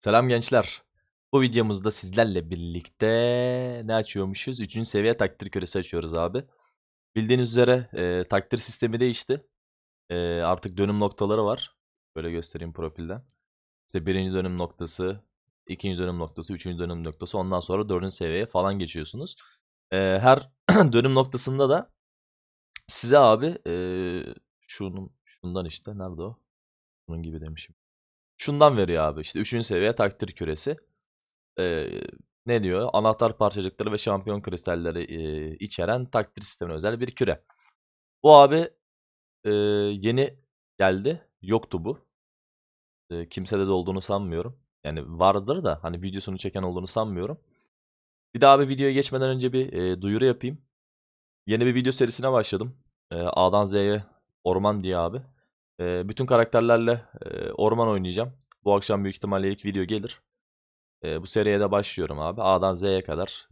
Selam gençler. Bu videomuzda sizlerle birlikte ne açıyormuşuz? 3. seviye takdir küresi açıyoruz abi. Bildiğiniz üzere e, takdir sistemi değişti. E, artık dönüm noktaları var. Böyle göstereyim profilden. İşte birinci dönüm noktası, ikinci dönüm noktası, üçüncü dönüm noktası. Ondan sonra dördüncü seviyeye falan geçiyorsunuz. E, her dönüm noktasında da size abi e, şunun şundan işte nerede o? Bunun gibi demişim. Şundan veriyor abi işte 3. seviye takdir küresi. Ee, ne diyor? Anahtar parçacıkları ve şampiyon kristalleri e, içeren takdir sistemine özel bir küre. Bu abi e, yeni geldi. Yoktu bu. E, kimsede de olduğunu sanmıyorum. Yani vardır da hani videosunu çeken olduğunu sanmıyorum. Bir daha bir videoya geçmeden önce bir e, duyuru yapayım. Yeni bir video serisine başladım. E, A'dan Z'ye orman diye abi. E, bütün karakterlerle e, orman oynayacağım. Bu akşam büyük ihtimalle ilk video gelir. E, bu seriye de başlıyorum abi. A'dan Z'ye kadar.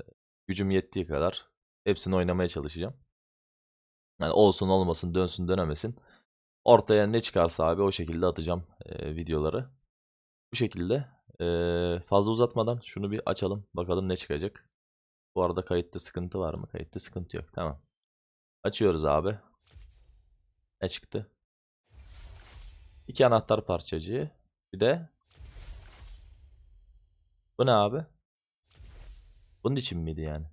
Gücüm yettiği kadar. Hepsini oynamaya çalışacağım. Yani olsun olmasın dönsün dönemesin. Ortaya ne çıkarsa abi o şekilde atacağım e, videoları. Bu şekilde. E, fazla uzatmadan şunu bir açalım. Bakalım ne çıkacak. Bu arada kayıtta sıkıntı var mı? Kayıtta sıkıntı yok. Tamam. Açıyoruz abi. Ne çıktı? İki anahtar parçacığı. Bir de bu ne abi? Bunun için miydi yani?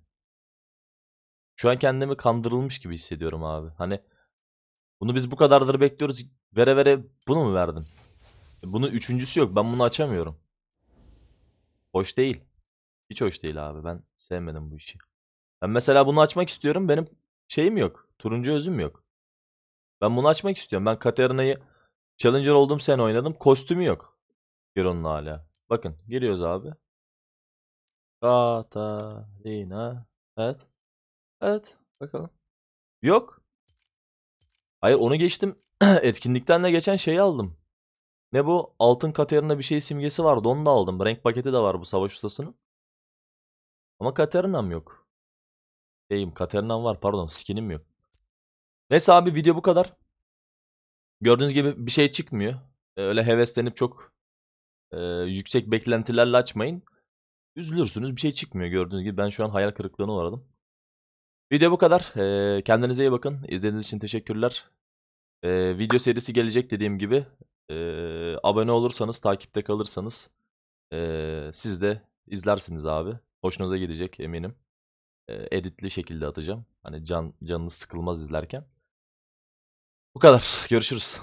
Şu an kendimi kandırılmış gibi hissediyorum abi. Hani bunu biz bu kadardır bekliyoruz. Vere vere bunu mu verdin? Bunun üçüncüsü yok. Ben bunu açamıyorum. Hoş değil. Hiç hoş değil abi. Ben sevmedim bu işi. Ben mesela bunu açmak istiyorum. Benim şeyim yok. Turuncu özüm yok. Ben bunu açmak istiyorum. Ben Katerina'yı Challenger olduğum sene oynadım. Kostümü yok. Giron'un hala. Bakın giriyoruz abi. Katarina. Evet. Evet. Bakalım. Yok. Hayır onu geçtim. Etkinlikten de geçen şeyi aldım. Ne bu? Altın Katerina bir şey simgesi vardı. Onu da aldım. Renk paketi de var bu savaş ustasının. Ama Katerina'm yok. Şeyim Katerina'm var pardon. Skinim yok. Neyse abi video bu kadar. Gördüğünüz gibi bir şey çıkmıyor. Ee, Öyle heveslenip çok e, yüksek beklentilerle açmayın. Üzülürsünüz bir şey çıkmıyor gördüğünüz gibi. Ben şu an hayal kırıklığına uğradım. Video bu kadar. Ee, kendinize iyi bakın. İzlediğiniz için teşekkürler. Ee, video serisi gelecek dediğim gibi. Ee, abone olursanız, takipte kalırsanız ee, siz de izlersiniz abi. Hoşunuza gidecek eminim. Ee, editli şekilde atacağım. Hani can canınız sıkılmaz izlerken. Bu kadar. Görüşürüz.